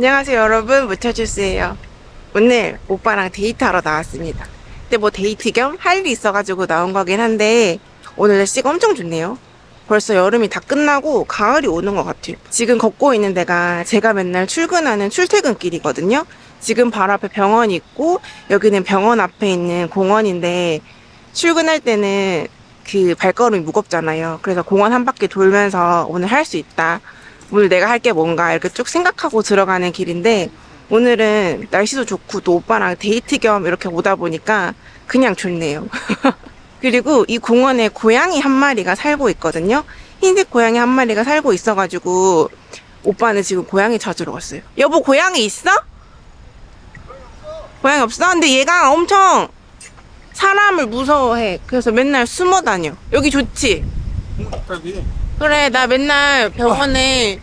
안녕하세요 여러분. 무쳐주스예요. 오늘 오빠랑 데이트하러 나왔습니다. 근데 뭐 데이트 겸 할 일이 있어가지고 나온 거긴 한데 오늘 날씨가 엄청 좋네요. 벌써 여름이 다 끝나고 가을이 오는 것 같아요. 지금 걷고 있는 데가 제가 맨날 출근하는 출퇴근길이거든요. 지금 바로 앞에 병원이 있고 여기는 병원 앞에 있는 공원인데 출근할 때는 그 발걸음이 무겁잖아요. 그래서 공원 한 바퀴 돌면서 오늘 할 수 있다 오늘 내가 할 게 뭔가 이렇게 쭉 생각하고 들어가는 길인데 오늘은 날씨도 좋고 또 오빠랑 데이트 겸 이렇게 오다 보니까 그냥 좋네요. 그리고 이 공원에 고양이 한 마리가 살고 있거든요. 흰색 고양이 한 마리가 살고 있어가지고 오빠는 지금 고양이 찾으러 갔어요. 여보 고양이 있어? 고양이 없어? 근데 얘가 엄청 사람을 무서워해. 그래서 맨날 숨어 다녀. 여기 좋지? 그래, 나 맨날 병원에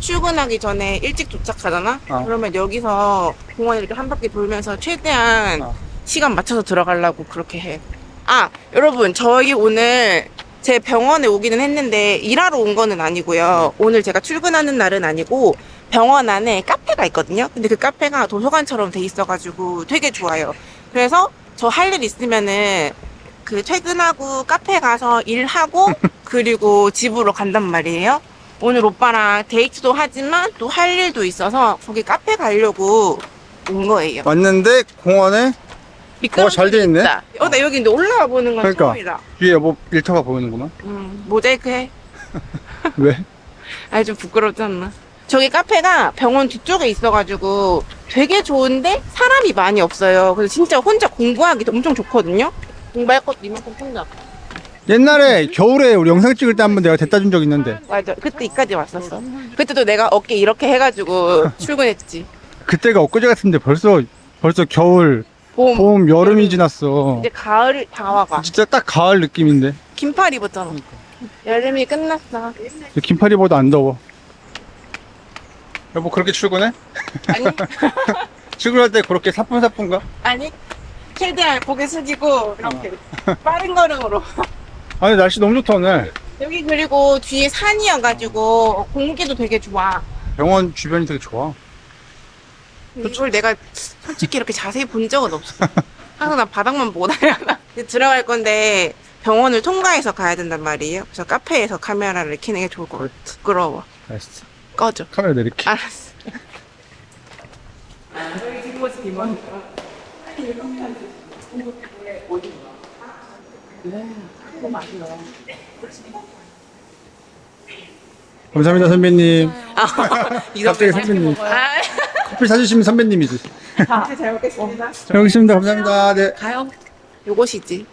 출근하기 전에 일찍 도착하잖아? 어. 그러면 여기서 공원 이렇게 한 바퀴 돌면서 최대한 어. 시간 맞춰서 들어가려고 그렇게 해. 아, 여러분, 저희 오늘 제 병원에 오기는 했는데 일하러 온 거는 아니고요. 오늘 제가 출근하는 날은 아니고 병원 안에 카페가 있거든요. 근데 그 카페가 도서관처럼 돼 있어가지고 되게 좋아요. 그래서 저 할 일 있으면은 그 퇴근하고 카페 가서 일하고 그리고 집으로 간단 말이에요. 오늘 오빠랑 데이트도 하지만 또 할 일도 있어서 거기 카페 가려고 온 거예요. 왔는데 공원에 미끄럼 잘돼 있네? 있다. 어, 나 여기 근데 올라와 보는 건 그러니까. 처음이다. 뒤에 여보 일터가 보이는구만. 음, 모자이크 해. 왜? 아니, 좀 부끄럽지 않나? 저기 카페가 병원 뒤쪽에 있어가지고 되게 좋은데 사람이 많이 없어요. 그래서 진짜 혼자 공부하기도 엄청 좋거든요? 공부할 것도 이만큼 혼자. 옛날에 겨울에 우리 영상 찍을 때 한 번 내가 데려다 준 적 있는데 맞아. 그때 이까지 왔었어. 그때도 내가 어깨 이렇게 해가지고 출근했지. 그때가 엊그제 같은데 벌써 벌써 겨울, 봄. 봄, 여름이 지났어. 이제 가을 다 와가. 진짜 딱 가을 느낌인데 긴팔 입었잖아. 여름이 끝났어. 긴팔이보다 안 더워. 여보 그렇게 출근해? 아니, 출근할 때 그렇게 사뿐사뿐가? 아니. 최대한 고개 숙이고 이렇게 빠른 걸음으로. 아니 날씨 너무 좋다 오늘. 여기 그리고 뒤에 산이어가지고 공기도 되게 좋아. 병원 주변이 되게 좋아. 이걸 내가 솔직히 이렇게 자세히 본 적은 없어. 항상 나 바닥만 보고 다녀. 들어갈 건데 병원을 통과해서 가야 된단 말이에요. 그래서 카페에서 카메라를 켜는 게 좋을 것 같아. 부끄러워. 알았어. 꺼져. 카메라 내릴게. 알았어. 저희 뒷모습 뒷모습. 감사합니다 선배님. 이거 갑자기 선배님. 아, 커피 사주시면 선배님이지. 잘 먹겠습니다. 잘 먹겠습니다. 감사합니다. 네. 가요. 요것이지.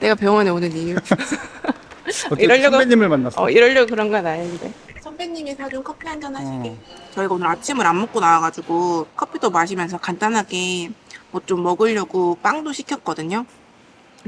내가 병원에 오는 이유. 어떻게 이러려고- 선배님을 만났어? 어, 이러려고 그런 건 아닌데. 선배님이 사준 커피 한 잔 하시게. 어. 저희가 오늘 아침을 안 먹고 나와가지고 커피도 마시면서 간단하게 뭐 좀 먹으려고 빵도 시켰거든요.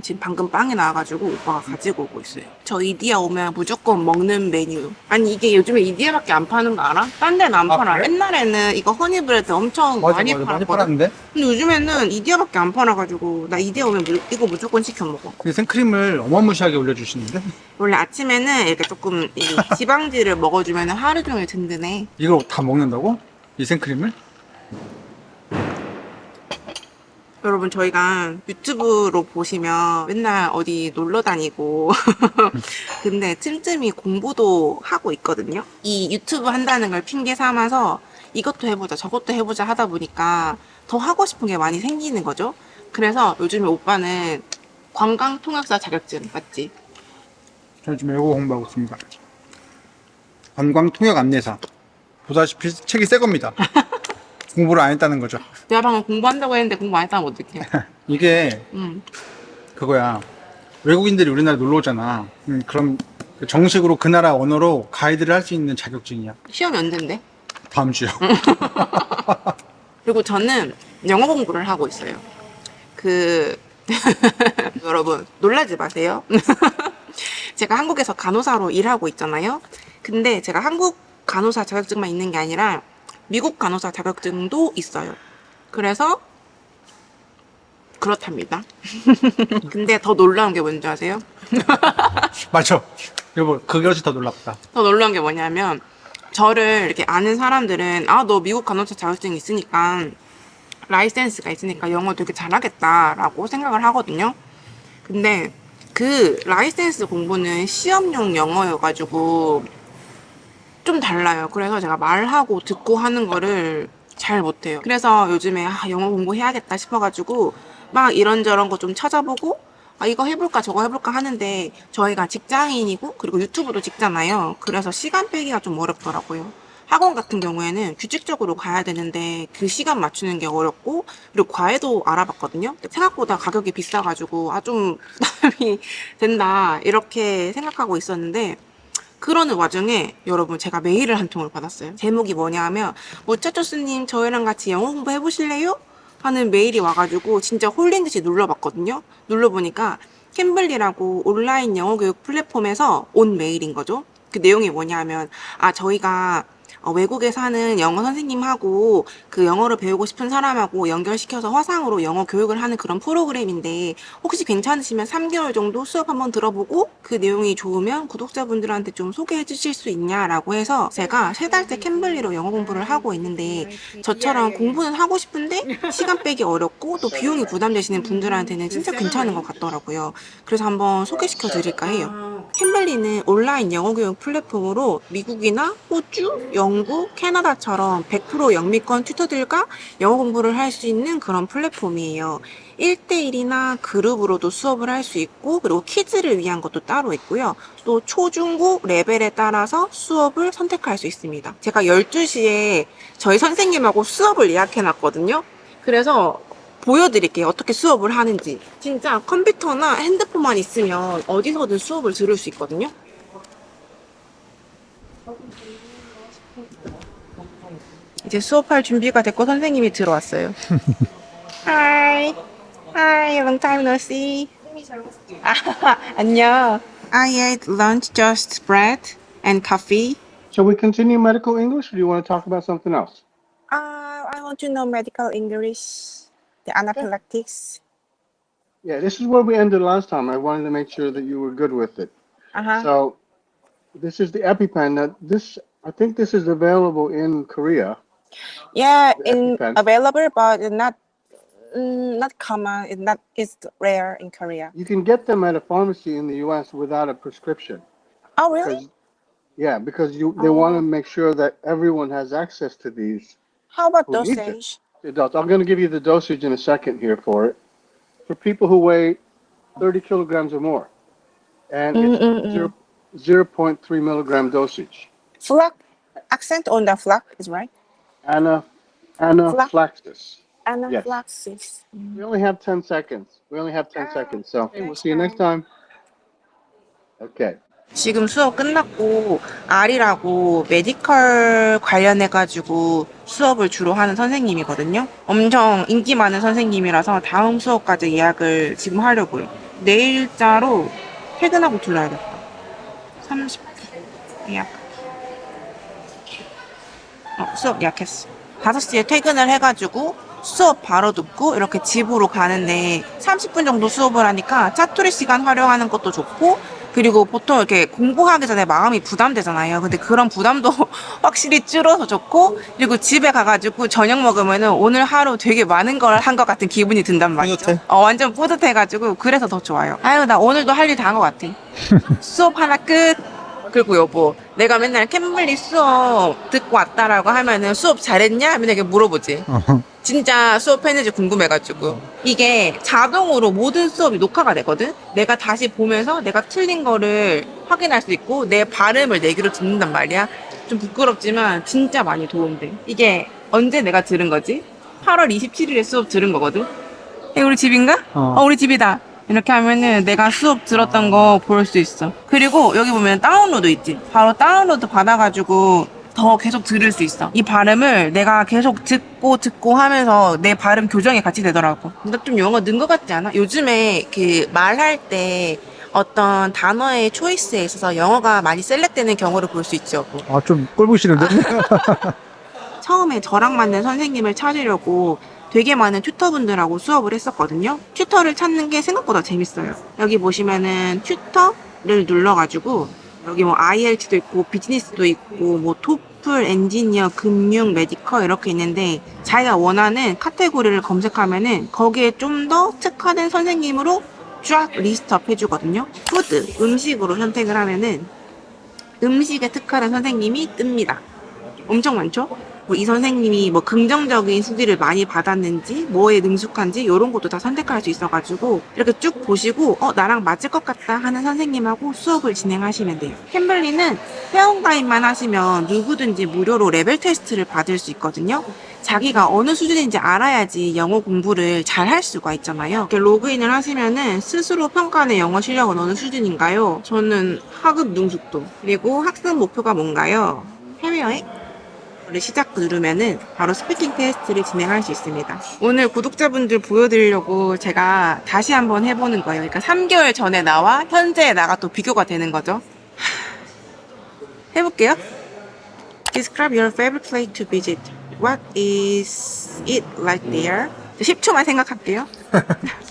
지금 방금 빵이 나와가지고 오빠가 가지고 오고 있어요. 저 이디야 오면 무조건 먹는 메뉴. 아니 이게 요즘에 이디야밖에 안 파는 거 알아? 딴 데는 안 아, 팔아. 그래? 옛날에는 이거 허니브레드 엄청 많이 팔았거든. 팔았는데? 근데 요즘에는 이디야밖에 안 팔아가지고 나 이디야 오면 무- 이거 무조건 시켜 먹어. 근데 생크림을 어마무시하게 올려주시는데? 원래 아침에는 이렇게 조금 이 지방지를 먹어주면 하루 종일 든든해. 이걸 다 먹는다고? 이 생크림을? 여러분 저희가 유튜브로 보시면 맨날 어디 놀러 다니고 근데 틈틈이 공부도 하고 있거든요. 이 유튜브 한다는 걸 핑계 삼아서 이것도 해보자 저것도 해보자 하다 보니까 더 하고 싶은 게 많이 생기는 거죠. 그래서 요즘에 오빠는 관광 통역사 자격증 맞지? 저 지금 이거 공부하고 있습니다. 관광 통역 안내사. 보다시피 책이 새 겁니다. 공부를 안 했다는 거죠. 내가 방금 공부한다고 했는데 공부 안 했다면 어떡해? 이게 음. 그거야. 외국인들이 우리나라 놀러 오잖아. 음, 그럼 그 정식으로 그 나라 언어로 가이드를 할 수 있는 자격증이야. 시험이 언젠데? 다음 주요. 그리고 저는 영어 공부를 하고 있어요. 그 여러분 놀라지 마세요. 제가 한국에서 간호사로 일하고 있잖아요. 근데 제가 한국 간호사 자격증만 있는 게 아니라 미국 간호사 자격증도 있어요. 그래서 그렇답니다. 근데 더 놀라운 게 뭔지 아세요? 맞죠? 여보, 그것이 더 놀랍다. 더 놀라운 게 뭐냐면 저를 이렇게 아는 사람들은 아 너 미국 간호사 자격증이 있으니까 라이센스가 있으니까 영어 되게 잘하겠다라고 생각을 하거든요. 근데 그 라이센스 공부는 시험용 영어여가지고 좀 달라요. 그래서 제가 말하고 듣고 하는 거를 잘 못해요. 그래서 요즘에 아, 영어 공부해야겠다 싶어가지고 막 이런저런 거 좀 찾아보고 아, 이거 해볼까 저거 해볼까 하는데 저희가 직장인이고 그리고 유튜브도 찍잖아요. 그래서 시간 빼기가 좀 어렵더라고요. 학원 같은 경우에는 규칙적으로 가야 되는데 그 시간 맞추는 게 어렵고 그리고 과외도 알아봤거든요. 생각보다 가격이 비싸가지고 아 좀 부담이 된다 이렇게 생각하고 있었는데 그러는 와중에 여러분 제가 메일을 한 통을 받았어요. 제목이 뭐냐면 모차초스님 저희랑 같이 영어 공부 해보실래요? 하는 메일이 와가지고 진짜 홀린 듯이 눌러봤거든요. 눌러보니까 캠블리라고 온라인 영어 교육 플랫폼에서 온 메일인 거죠. 그 내용이 뭐냐면 아 저희가 어, 외국에 사는 영어 선생님하고 그 영어를 배우고 싶은 사람하고 연결시켜서 화상으로 영어 교육을 하는 그런 프로그램인데 혹시 괜찮으시면 3개월 정도 수업 한번 들어보고 그 내용이 좋으면 구독자분들한테 좀 소개해 주실 수 있냐라고 해서 제가 세 달째 캠블리로 영어 공부를 하고 있는데 저처럼 공부는 하고 싶은데 시간 빼기 어렵고 또 비용이 부담되시는 분들한테는 진짜 괜찮은 것 같더라고요. 그래서 한번 소개시켜 드릴까 해요. 캠벨리는 온라인 영어 교육 플랫폼으로 미국이나 호주, 영국, 캐나다처럼 100% 영미권 튜터들과 영어 공부를 할 수 있는 그런 플랫폼이에요. 1대1이나 그룹으로도 수업을 할 수 있고, 그리고 키즈를 위한 것도 따로 있고요. 또 초 중 고 레벨에 따라서 수업을 선택할 수 있습니다. 제가 12시에 저희 선생님하고 수업을 예약해 놨거든요. 그래서 보여드릴게요. 어떻게 수업을 하는지. 진짜 컴퓨터나 핸드폰만 있으면 어디서든 수업을 들을 수 있거든요. 이제 수업할 준비가 됐고 선생님이 들어왔어요. Hi. Hi, long time no see. 아, 안녕. I ate lunch just bread and coffee. Shall we continue medical English or do you want to talk about something else? Uh, I want to know medical English, the anaphylactics. Yeah, this is where we ended last time. I wanted to make sure that you were good with it. Uh-huh. So, this is the EpiPen. Now, this, I think this is available in Korea. Yeah, The in EpiPen. available, but not mm, not common. It's not. It's rare in Korea. You can get them at a pharmacy in the US without a prescription. Oh, really? Yeah, because you, they want to make sure that everyone has access to these How about Who needs it? dosage? Adults. I'm going to give you the dosage in a second here for it. For people who weigh 30 kilograms or more. And it's Mm-mm-mm. zero, mm. 0.3 milligram dosage. Flak accent on the flak is right. Ana, anaphylaxis. Anaphylaxis. We only have 10 seconds. We only have 10 ah, seconds. So we'll see you next time. Okay. 지금 수업 끝났고 R이라고 메디컬 관련해가지고 수업을 주로 하는 선생님이거든요. 엄청 인기 많은 선생님이라서 다음 수업까지 예약을 지금 하려고요. 내일자로 퇴근하고 들러야겠다. 30분 예약. 어, 수업 예약했어. 5시에 퇴근을 해가지고 수업 바로 듣고 이렇게 집으로 가는데 30분 정도 수업을 하니까 짜투리 시간 활용하는 것도 좋고 그리고 보통 이렇게 공부하기 전에 마음이 부담되잖아요. 근데 그런 부담도 확실히 줄어서 좋고 그리고 집에 가가지고 저녁 먹으면은 오늘 하루 되게 많은 걸 한 것 같은 기분이 든단 말이죠. 뿌듯해? 어, 완전 뿌듯해가지고 그래서 더 좋아요. 아유 나 오늘도 할 일 다 한 것 같아. 수업 하나 끝. 그리고 여보, 내가 맨날 캠블리 수업 듣고 왔다라고 하면은 수업 잘했냐? 맨날 이렇게 물어보지. 진짜 수업했는지 궁금해가지고. 이게 자동으로 모든 수업이 녹화가 되거든? 내가 다시 보면서 내가 틀린 거를 확인할 수 있고, 내 발음을 내 귀로 듣는단 말이야. 좀 부끄럽지만 진짜 많이 도움돼. 이게 언제 내가 들은 거지? 8월 27일에 수업 들은 거거든? 에, 우리 집인가? 어. 어, 우리 집이다. 이렇게 하면은 내가 수업 들었던 거 볼 수 있어. 그리고 여기 보면 다운로드 있지. 바로 다운로드 받아가지고 더 계속 들을 수 있어. 이 발음을 내가 계속 듣고 듣고 하면서 내 발음 교정이 같이 되더라고. 근데 좀 영어 는 것 같지 않아? 요즘에 그 말할 때 어떤 단어의 초이스에 있어서 영어가 많이 셀렉되는 경우를 볼 수 있죠. 아, 좀 꼴보기 싫은데? 처음에 저랑 맞는 선생님을 찾으려고 되게 많은 튜터분들하고 수업을 했었거든요. 튜터를 찾는 게 생각보다 재밌어요. 여기 보시면은 튜터를 눌러가지고 여기 뭐 IELTS도 있고 비즈니스도 있고 뭐 토플 엔지니어, 금융, 메디컬 이렇게 있는데 자기가 원하는 카테고리를 검색하면은 거기에 좀 더 특화된 선생님으로 쫙 리스트업 해주거든요. 푸드, 음식으로 선택을 하면은 음식에 특화된 선생님이 뜹니다. 엄청 많죠? 뭐이 선생님이 뭐 긍정적인 수디를 많이 받았는지, 뭐에 능숙한지, 이런 것도 다 선택할 수 있어가지고, 이렇게 쭉 보시고, 어, 나랑 맞을 것 같다 하는 선생님하고 수업을 진행하시면 돼요. 캠블리는 회원가입만 하시면 누구든지 무료로 레벨 테스트를 받을 수 있거든요. 자기가 어느 수준인지 알아야지 영어 공부를 잘 할 수가 있잖아요. 이렇게 로그인을 하시면은 스스로 평가하는 영어 실력은 어느 수준인가요? 저는 하급 능숙도. 그리고 학습 목표가 뭔가요? 해외여행? 를 시작 누르면은 바로 스피킹 테스트를 진행할 수 있습니다. 오늘 구독자분들 보여드리려고 제가 다시 한번 해보는 거예요. 그러니까 3개월 전에 나와 현재 나가 또 비교가 되는 거죠. 해볼게요. Describe your favorite place to visit. What is it like there? 10초만 생각할게요.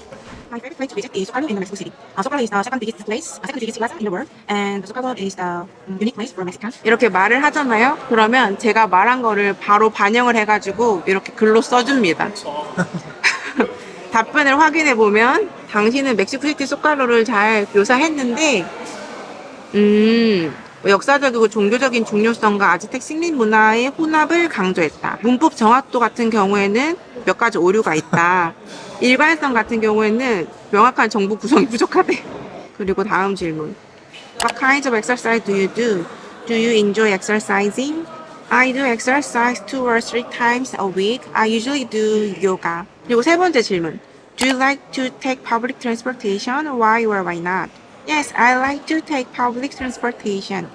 My favorite place to visit is Zocalo in Mexico City. Uh, Zocalo is the second biggest place, uh, second biggest plaza in the world, and Zocalo is the um, unique place for Mexicans. 이렇게 말을 하잖아요. 그러면 제가 말한 거를 바로 반영을 해가지고 이렇게 글로 써줍니다. 답변을 확인해 보면 당신은 멕시코시티 소카로를 잘 묘사했는데, 음, 역사적이고 종교적인 중요성과 아즈텍 식민 문화의 혼합을 강조했다. 문법 정확도 같은 경우에는 몇 가지 오류가 있다. 일관성 같은 경우에는 명확한 정보 구성이 부족하대. 그리고 다음 질문. What kinds of exercise do you do? Do you enjoy exercising? I do exercise two or three times a week. I usually do yoga. 그리고 세 번째 질문. Do you like to take public transportation? Why or why not? Yes, I like to take public transportation.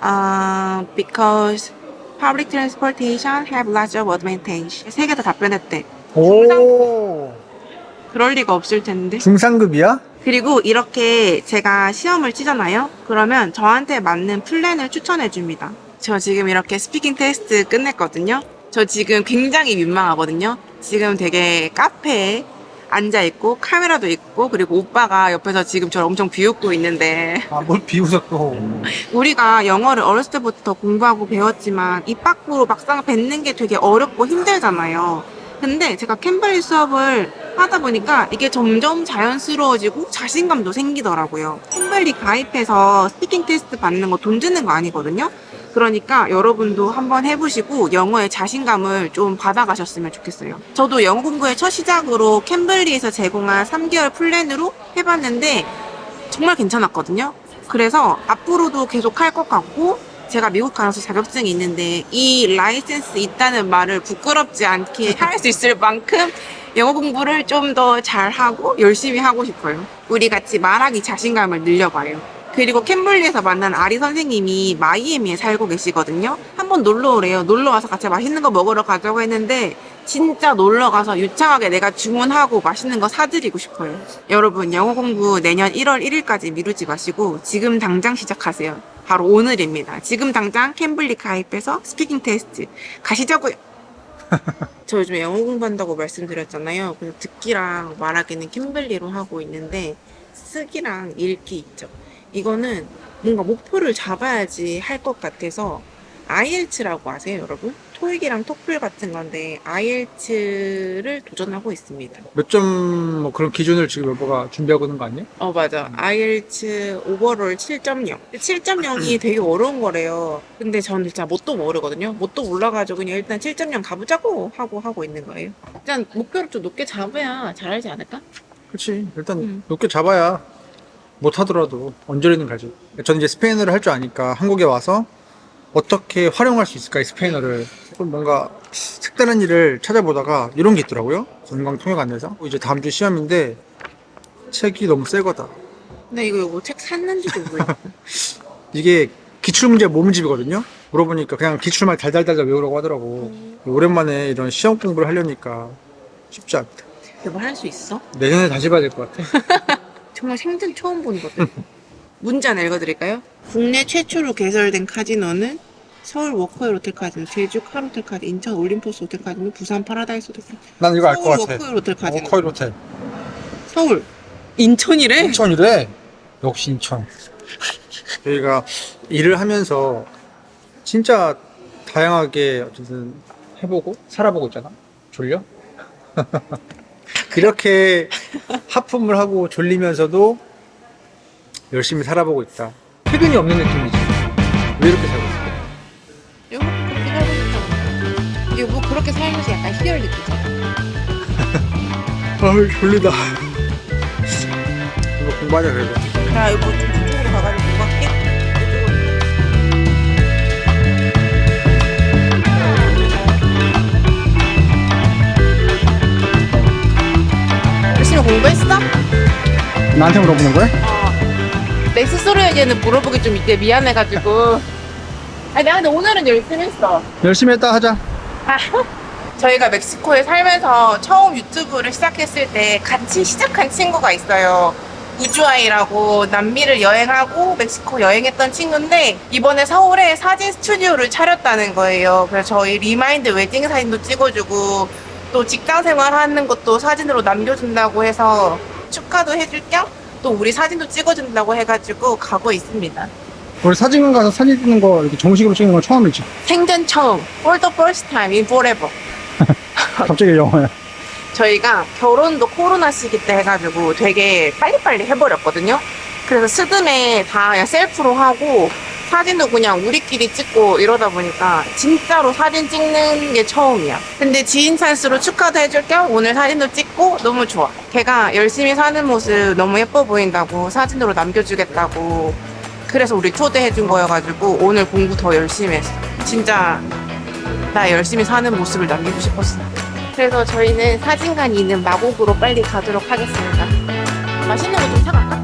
Uh, because public transportation have lots of advantage. 세 개 다 답변했대. 오 그럴 리가 없을 텐데. 중상급이야? 그리고 이렇게 제가 시험을 치잖아요. 그러면 저한테 맞는 플랜을 추천해 줍니다. 저 지금 이렇게 스피킹 테스트 끝냈거든요. 저 지금 굉장히 민망하거든요. 지금 되게 카페에 앉아 있고 카메라도 있고 그리고 오빠가 옆에서 지금 저를 엄청 비웃고 있는데 아 뭘 비웃어 또 우리가 영어를 어렸을 때부터 공부하고 배웠지만 입 밖으로 막상 뱉는 게 되게 어렵고 힘들잖아요. 근데 제가 캠블리 수업을 하다 보니까 이게 점점 자연스러워지고 자신감도 생기더라고요. 캠블리 가입해서 스피킹 테스트 받는 거 돈 드는 거 아니거든요. 그러니까 여러분도 한번 해보시고 영어에 자신감을 좀 받아가셨으면 좋겠어요. 저도 영어 공부의 첫 시작으로 캠블리에서 제공한 3개월 플랜으로 해봤는데 정말 괜찮았거든요. 그래서 앞으로도 계속 할 것 같고 제가 미국 가서 자격증이 있는데 이 라이센스 있다는 말을 부끄럽지 않게 할 수 있을 만큼 영어 공부를 좀 더 잘하고 열심히 하고 싶어요. 우리 같이 말하기 자신감을 늘려봐요. 그리고 캠블리에서 만난 아리 선생님이 마이애미에 살고 계시거든요. 한번 놀러 오래요. 놀러 와서 같이 맛있는 거 먹으러 가자고 했는데 진짜 놀러 가서 유창하게 내가 주문하고 맛있는 거 사드리고 싶어요. 여러분 영어 공부 내년 1월 1일까지 미루지 마시고 지금 당장 시작하세요. 바로 오늘입니다. 지금 당장 캠블리 가입해서 스피킹 테스트 가시자고요. 저 요즘 영어 공부한다고 말씀드렸잖아요. 그래서 듣기랑 말하기는 캠블리로 하고 있는데 쓰기랑 읽기 있죠. 이거는 뭔가 목표를 잡아야지 할 것 같아서 IELTS라고 아세요, 여러분? 토익이랑 토플 같은 건데 IELTS를 도전하고 있습니다. 몇 점 뭐 그런 기준을 지금 여보가 준비하고 있는 거 아니야? 어, 맞아. IELTS 오버롤 7.0. 7.0이 되게 어려운 거래요. 근데 저는 진짜 뭣도 모르거든요. 뭣도 몰라가지고 그냥 일단 7.0 가보자고 하고 하고 있는 거예요. 일단 목표를 좀 높게 잡아야 잘하지 않을까? 그렇지 일단 음. 높게 잡아야 못 하더라도 언제든 가지 저는 이제 스페인어를 할 줄 아니까 한국에 와서 어떻게 활용할 수 있을까 이 스페인어를 좀 뭔가 색다른 일을 찾아보다가 이런 게 있더라고요 건강 통역 안내서 이제 다음 주 시험인데 책이 너무 새 거다 근데 이거 뭐책 샀는지도 몰라. 이게 기출문제 모음집이거든요 물어보니까 그냥 기출만 달달달달 외우라고 하더라고 오랜만에 이런 시험 공부를 하려니까 쉽지 않다 이거 할수 있어? 내년에 다시 봐야 될 것 같아 정말 생전 처음 보는 거든. 문제 하나 읽어드릴까요? 국내 최초로 개설된 카지노는 서울 워커힐 호텔 카지노, 제주 호텔 카지노, 인천 올림포스 호텔 카지노, 부산 파라다이스 호텔 카지노, 난 이거 알 것 서울 같아 워커힐 호텔 카지노, 워커힐 호텔 서울, 인천이래? 인천이래. 역시 인천. 저희가 일을 하면서 진짜 다양하게 어쨌든 해보고 살아보고 있잖아. 졸려? 그렇게 하품을 하고 졸리면서도 열심히 살아보고 있다. 퇴근이 없는 느낌이지. 왜 이렇게 살고 이게 뭐 그렇게 살면서 약간 희열 느끼잖아. 아우 졸리다. 이거 공부하자 그래도. 자, 이거 좀 저쪽으로 가가지고 뭐 할게. 이쪽으로. 열심히 공부했어? 나한테 물어보는 거야? 어. 내 스스로에게는 물어보기 좀 이제 미안해가지고. 아니, 내가 근데 오늘은 열심히 했어. 열심히 했다 하자. 아, 저희가 멕시코에 살면서 처음 유튜브를 시작했을 때 같이 시작한 친구가 있어요. 우주아이라고 남미를 여행하고 멕시코 여행했던 친구인데 이번에 서울에 사진 스튜디오를 차렸다는 거예요. 그래서 저희 리마인드 웨딩 사진도 찍어주고 또 직장 생활하는 것도 사진으로 남겨준다고 해서 축하도 해줄 겸 또 우리 사진도 찍어준다고 해가지고 가고 있습니다. 우리 사진관 가서 사진 찍는 거 이렇게 정식으로 찍는 건 처음이지. 생전 처음, for the first time in forever. 갑자기 영어야. 저희가 결혼도 코로나 시기 때 해가지고 되게 빨리빨리 해버렸거든요. 그래서 스드메 다 그냥 셀프로 하고 사진도 그냥 우리끼리 찍고 이러다 보니까 진짜로 사진 찍는 게 처음이야. 근데 지인 찬스로 축하도 해줄 겸 오늘 사진도 찍고 너무 좋아. 걔가 열심히 사는 모습 너무 예뻐 보인다고 사진으로 남겨주겠다고 그래서 우리 초대해준 거여가지고 오늘 공부 더 열심히 했어. 진짜 나 열심히 사는 모습을 남기고 싶었어. 그래서 저희는 사진관이 있는 마곡으로 빨리 가도록 하겠습니다. 맛있는 거 좀 사갈까?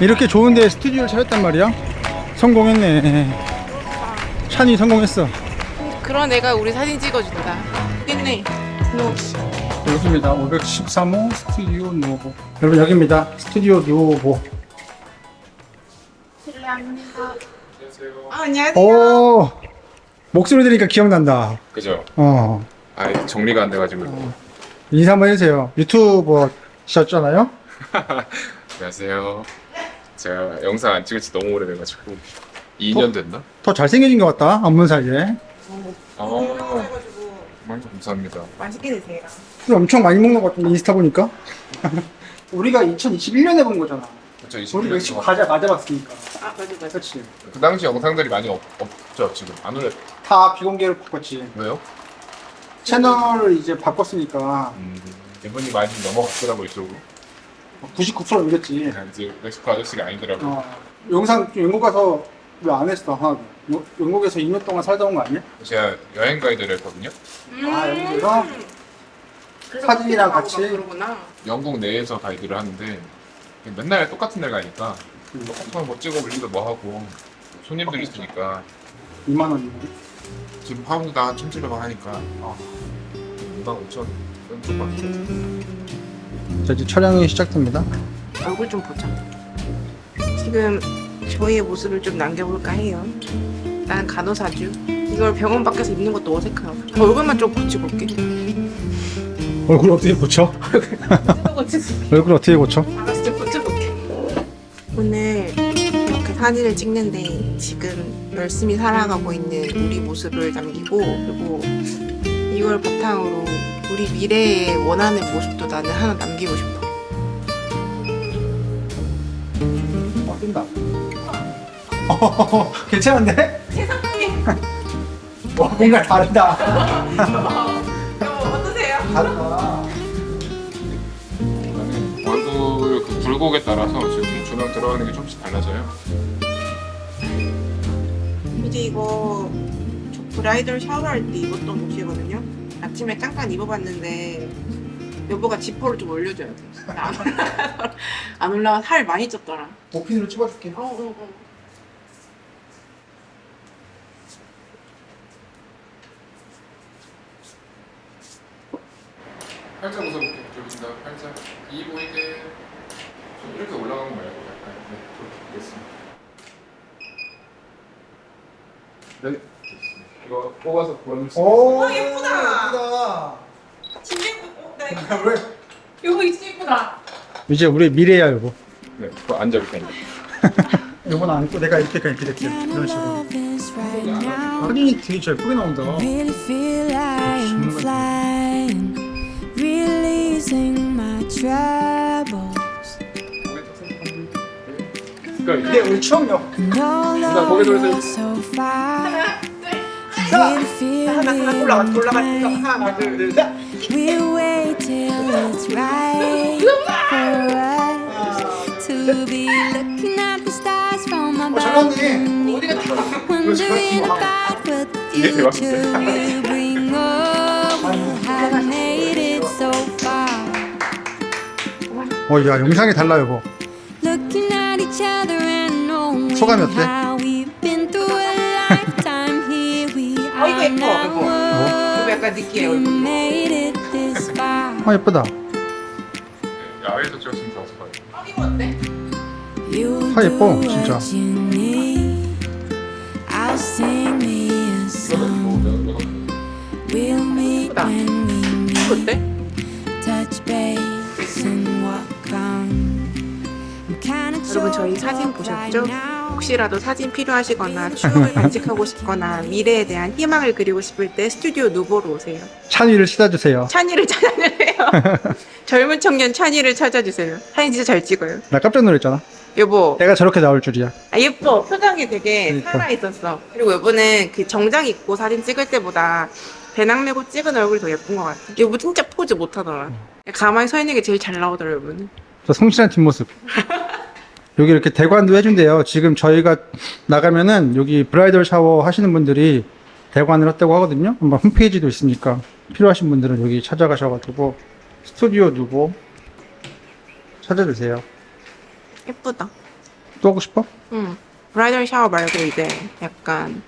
이렇게 좋은 데 스튜디오를 차렸단 말이야? 성공했네. 찬이 성공했어. 그런 애가 우리 사진 찍어준다. 있네. 너 여기입니다. 513호 스튜디오 노보. 여러분 여기입니다. 스튜디오 노보. 실례합니다. 아, 안녕하세요. 오 목소리 들으니까 기억난다. 그죠? 어 아 정리가 안 돼가지고 인사 한번 해주세요. 유튜버셨잖아요. 안녕하세요. 제가 영상 안 찍은 지 너무 오래돼가지고 2년 됐나? 더 잘생겨진 것 같다. 안문 사이에. 아 정말 감사합니다. 맛있게 드세요. 술 엄청 많이 먹는 것 같은데 인스타 보니까. 우리가 2021년에 본 거잖아. 그쵸 우리 21년 멕시코 동안 가자 맞아봤으니까. 아, 맞아, 맞아. 그렇지. 그 당시 영상들이 많이 없, 없죠 지금 안 올려 다 비공개로 바꿨지. 왜요? 채널을 이제 바꿨으니까 음, 이분이 많이 좀 넘어갔더라고 이쪽으로 99% 넘겼지. 그냥 이제 멕시코 아저씨가 아니더라고 어, 영상 좀 영국 가서 왜 안 했어 하나도? 영- 영국에서 2년 동안 살다 온 거 아니야? 제가 여행 가이드를 했거든요 아 영국에서 그래서 사진이랑 커피도 같이? 막 그러구나. 영국 내에서 가이드를 하는데 맨날 똑같은 데 가니까 똑같은 뭐 찍어 올리도 뭐 하고 손님들이 있으니까 2만 원이네. 지금 파운드 다한 1,700원 하니까 어. 2만 5천 원 조금 자 이제 촬영이 시작됩니다. 얼굴 좀 보자. 지금 저희의 모습을 좀 남겨볼까 해요. 난 간호사주. 이걸 병원 밖에서 입는 것도 어색해요. 얼굴만 좀 고치고 올게. 얼굴 어떻게 고쳐? 고치지. 얼굴 어떻게 고쳐? 알았어, 좀 고쳐볼게. 오늘 이렇게 사진을 찍는데 지금 열심히 살아가고 있는 우리 모습을 남기고 그리고 이걸 바탕으로 우리 미래에 원하는 모습도 나는 하나 남기고 싶어. 어 뛴다. 어, 괜찮은데? 와 뭔가 다르다. 어떠세요? 다르다. 얼굴 그 굴곡에 따라서 지금 조명 들어가는 게 조금씩 달라져요. 이제 이거 저 브라이덜 샤워할 때 입었던 옷이거든요. 아침에 잠깐 입어봤는데 여보가 지퍼를 좀 올려줘야 돼. 안, 올라- 안 올라가 살 많이 쪘더라. 오핀으로 찍어줄게. 어, 어, 어. 팔자 웃어볼게요. 저기다 팔자 이 보이게 좀 이렇게 올라가는 거 말고 약간 네, 그렇게 됐습니다. 네, 됐습니다. 이거 뽑아서 보여줄 수 오, 예쁘다. 예쁘다. 진짜 예쁘다. 왜? 이거 진짜 예쁘다. 이제 우리 미래야 여보. 네, 그거 앉아볼 테니까. 요거는 안고 내가 이렇게 이렇게 이렇게 이런 식으로. 사진이 되게 잘 예쁘게 나온다. Really feel like I'm flying, releasing my troubles. 그러니까 이게 우리 추억력. No longer so far. Feel 하나 하나 올라가 in 올라가 my 하나 둘 셋. We'll wait till it's right for us to be looking at the stars from above. 잘하네. 어디가 다 Wondering about what future will bring. Oh, we have made it so far. 어, 야 영상이 달라 여보. Looking at each other and knowing 소감이 어때? how 어, 이거 예뻐. 이거. 이거 약간 느끼해 얼굴. 아 예쁘다. 야외에서 찍었으면 좋았을 거예요. 아, 이거 어때? 아, 예뻐, 진짜. 뭐, 이거 예쁘다. 이거. 어때? 여러분 저희 사진 보셨죠? 혹시라도 사진 필요하시거나 추억을 간직하고 싶거나 미래에 대한 희망을 그리고 싶을 때 스튜디오 누보로 오세요. 찬이를 찾아주세요. 찬이를 찾아주세요. 젊은 청년 찬이를 찾아주세요. 사진 진짜 잘 찍어요. 나 깜짝 놀랐잖아. 여보, 내가 저렇게 나올 줄이야. 아, 예뻐. 표정이 되게 그러니까. 살아있었어. 그리고 여보는 그 정장 입고 사진 찍을 때보다 배낭 메고 찍은 얼굴이 더 예쁜 것 같아. 여보 진짜 포즈 못하더라. 가만히 서 있는 게 제일 잘 나오더라, 여보는. 저 성실한 뒷모습. 여기 이렇게 대관도 해준대요. 지금 저희가 나가면은 여기 브라이덜 샤워 하시는 분들이 대관을 했다고 하거든요. 한번 홈페이지도 있으니까 필요하신 분들은 여기 찾아가셔가지고 스튜디오 누보 찾아주세요. 예쁘다. 또 하고 싶어? 응. 브라이덜 샤워 말고 이제 약간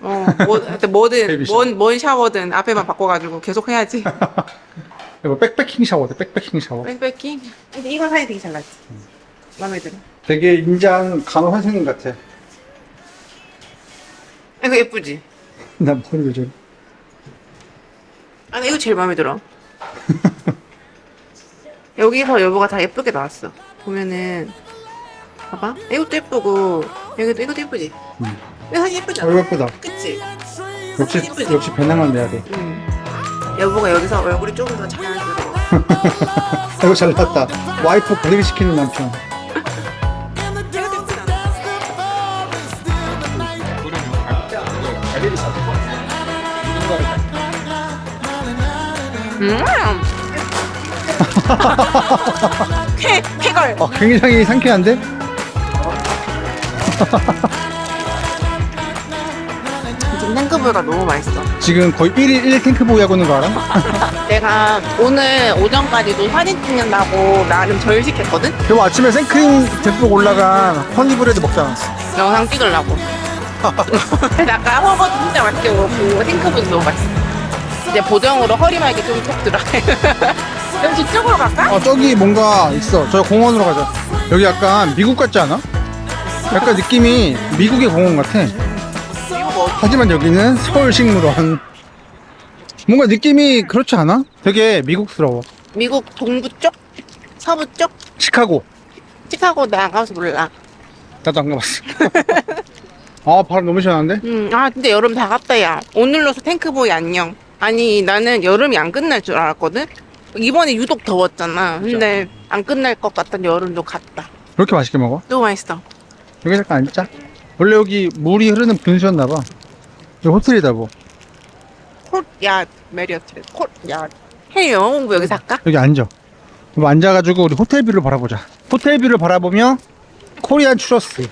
어, 뭐, 하여튼 뭐든 베이비 샤워. 뭔, 뭔 샤워든 앞에만 바꿔가지고 계속 해야지. 이거 백패킹 샤워대 백패킹 샤워. 백백킹. 근데 이건 사진 되게 잘 났지. 마음에 들어. 되게 인자한 간호 선생님 같아. 이거 예쁘지? 나 머리 왜 저래? 아, 나 이거 제일 마음에 들어. 여기서 여보가 다 예쁘게 나왔어. 보면은 봐봐. 이것도 예쁘고 여기도 이것도 예쁘지. 음. 이거 사진 예쁘지 어, 않아? 이거 예쁘다. 그치? 역시 예쁘지? 역시 배낭만 내야 돼. 응. 여보가 여기서 얼굴이 조금 더 자연스러워. 이거 잘 났다. 와이프 고데기 시키는 남편. 쾌, 쾌걸. 어, 굉장히 상쾌한데? 지금 탱크볼가 너무 맛있어. 지금 거의 1일 1 탱크 보이 하고 있는 거 알아? 내가 오늘 오전까지도 사진 찍는다고 나름 절식했거든? 요 아침에 생크림 듬뿍 올라간 허니브레드 먹잖아. 영상 찍으려고. 근데 아까 허거도 진짜 맛있게 먹고 탱크볼도 너무 맛있어. 이제 보정으로 허리만 이렇게 좀톡 들어가. 그럼 뒤쪽으로 갈까? 어, 저기 뭔가 있어. 저 공원으로 가자. 여기 약간 미국 같지 않아? 약간 느낌이 미국의 공원 같아. 하지만 여기는 서울식물원. 뭔가 느낌이 그렇지 않아? 되게 미국스러워. 미국 동부 쪽? 서부 쪽? 시카고. 시카고 나가서 몰라. 나도 안 가봤어. 아, 바람 너무 시원한데? 음, 아 근데 여름 다 갔다 야. 오늘로서 탱크보이 안녕. 아니 나는 여름이 안 끝날 줄 알았거든. 이번에 유독 더웠잖아. 근데 안 끝날 것 같던 여름도 갔다. 이렇게 맛있게 먹어? 너무 맛있어. 여기 잠깐 앉자. 원래 여기 물이 흐르는 분수였나봐. 여기 호텔이다, 뭐. 콧야 메리어트. 콧야. 해 영어 공부 여기서 할까? 여기 앉아. 여기 앉아가지고 우리 호텔 뷰를 바라보자. 호텔 뷰를 바라보며 코리안 추러스.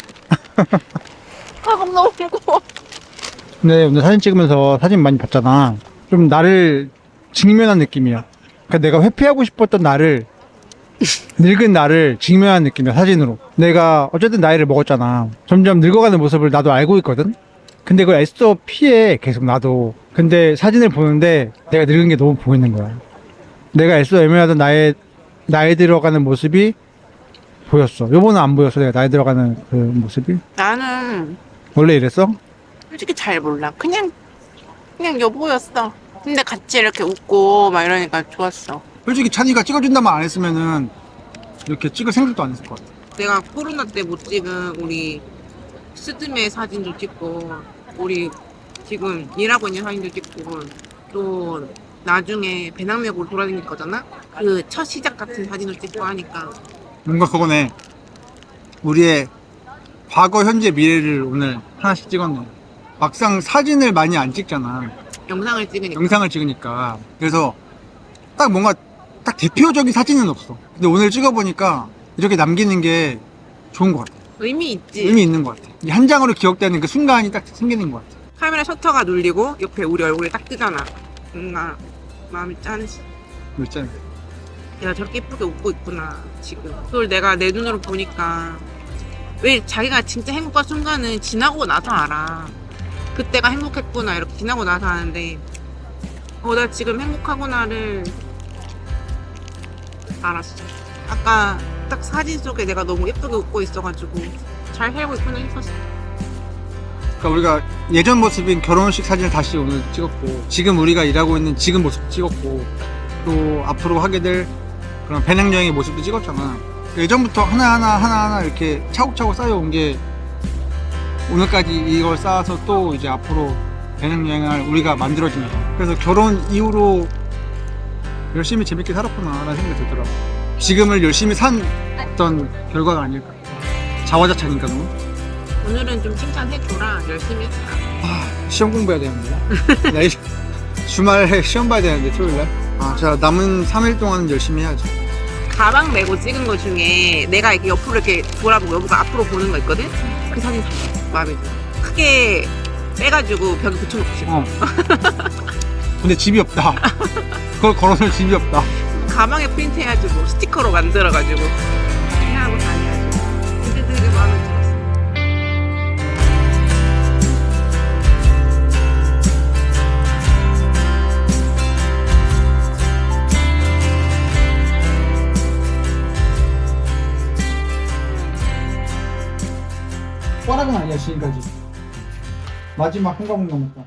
아 너무 무거워. 근데 오늘 사진 찍으면서 사진 많이 봤잖아. 좀 나를 직면한 느낌이야. 그러니까 내가 회피하고 싶었던 나를 늙은 나를 직면한 느낌이야 사진으로. 내가 어쨌든 나이를 먹었잖아. 점점 늙어가는 모습을 나도 알고 있거든. 근데 그걸 애써 피해 계속 나도. 근데 사진을 보는데 내가 늙은 게 너무 보이는 거야. 내가 애써 애매하던 나의 나이 들어가는 모습이 보였어. 요번은 안 보였어. 내가 나이 들어가는 그 모습이. 나는 원래 이랬어? 솔직히 잘 몰라. 그냥 그냥 여보였어. 근데 같이 이렇게 웃고 막 이러니까 좋았어. 솔직히 찬이가 찍어준다만 안 했으면은 이렇게 찍을 생각도 안 했을 것 같아. 내가 코로나 때 못 찍은 우리 스드메 사진도 찍고 우리 지금 일하고 있는 사진도 찍고 또 나중에 배낭여고로 돌아다닐 거잖아? 그 첫 시작 같은 사진도 찍고 하니까 뭔가 그거네. 우리의 과거, 현재, 미래를 오늘 하나씩 찍었네. 막상 사진을 많이 안 찍잖아. 영상을 찍으니까 영상을 찍으니까. 그래서 딱 뭔가 딱 대표적인 사진은 없어. 근데 오늘 찍어보니까 이렇게 남기는 게 좋은 것 같아. 의미 있지. 의미 있는 것 같아. 이 한 장으로 기억되는 그 순간이 딱 생기는 것 같아. 카메라 셔터가 눌리고 옆에 우리 얼굴이 딱 뜨잖아. 뭔가 마음이 짠해. 있잖아. 내가 저렇게 예쁘게 웃고 있구나 지금. 그걸 내가 내 눈으로 보니까 왜 자기가 진짜 행복한 순간은 지나고 나서 알아. 그때가 행복했구나 이렇게 지나고 나서 아는데 어 나 지금 행복하구나를 알았어. 아까 딱 사진 속에 내가 너무 예쁘게 웃고 있어가지고 잘 살고 있구나 했었어. 그러니까 우리가 예전 모습인 결혼식 사진을 다시 오늘 찍었고 지금 우리가 일하고 있는 지금 모습 찍었고 또 앞으로 하게 될 그런 배낭여행의 모습도 찍었잖아 예전부터 하나하나 하나하나 이렇게 차곡차곡 쌓여온 게 오늘까지 이걸 쌓아서 또 이제 앞으로 배낭여행을 우리가 만들어진 거 그래서 결혼 이후로 열심히 재밌게 살았구나 라는 생각이 들더라고 지금을 열심히 산 어떤 결과가 아닐까 자화자찬인가 너무 오늘은 좀 칭찬해줘라 열심히 했다. 아, 시험 공부해야 되는데. 내일 주말에 시험 봐야 되는데, 토요일 날. 아, 자, 남은 3일 동안 열심히 해야지. 가방 메고 찍은 거 중에 내가 이렇게 옆으로 이렇게 돌아보고 여보가 앞으로 보는 거 있거든? 그 사진 참 마음에 들어. 크게 빼가지고 벽에 붙여놓고 싶어. 어. 근데 집이 없다. 그걸 걸어놓을 집이 없다. 가방에 프린트 해가지고 스티커로 만들어가지고 아니야, 지금까지. 마지막 한 과목 남았다.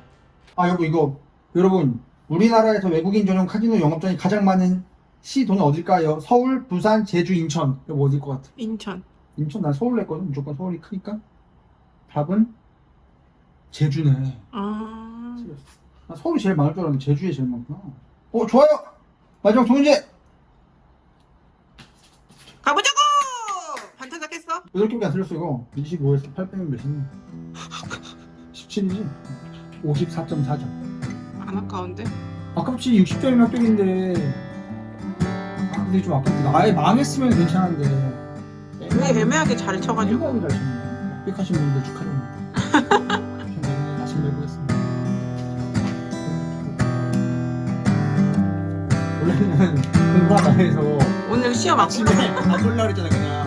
아, 여보, 이거, 여러분, 우리나라에서 외국인 전용 카지노 영업장이 가장 많은 시 도는 어딜까요? 서울, 부산, 제주, 인천. 여보, 어딜 것 같아? 인천. 인천, 난 서울 냈거든. 무조건 서울이 크니까. 답은 제주네. 아. 나 서울이 제일 많을 줄 알았는데 제주에 제일 많구나. 어, 좋아요! 마지막 두 문제! 가보자고! 잡겠어? 8개밖에 안 틀렸어, 이거. 25에서 8 빼면 몇이니? 17이지? 54.4점. 안 아까운데? 아깝지, 60점이면 합격인데. 아, 근데 좀 아깝다. 아예 망했으면 괜찮은데. 왜 애매하게 잘 쳐가지고. 생각이 잘 쳤네. 합격하신 분들 축하드립니다. 저는 다시 해보겠습니다. 원래는 공부하다 해서 오늘 시험 안 아침에 안 볼라 그랬잖아, 그냥.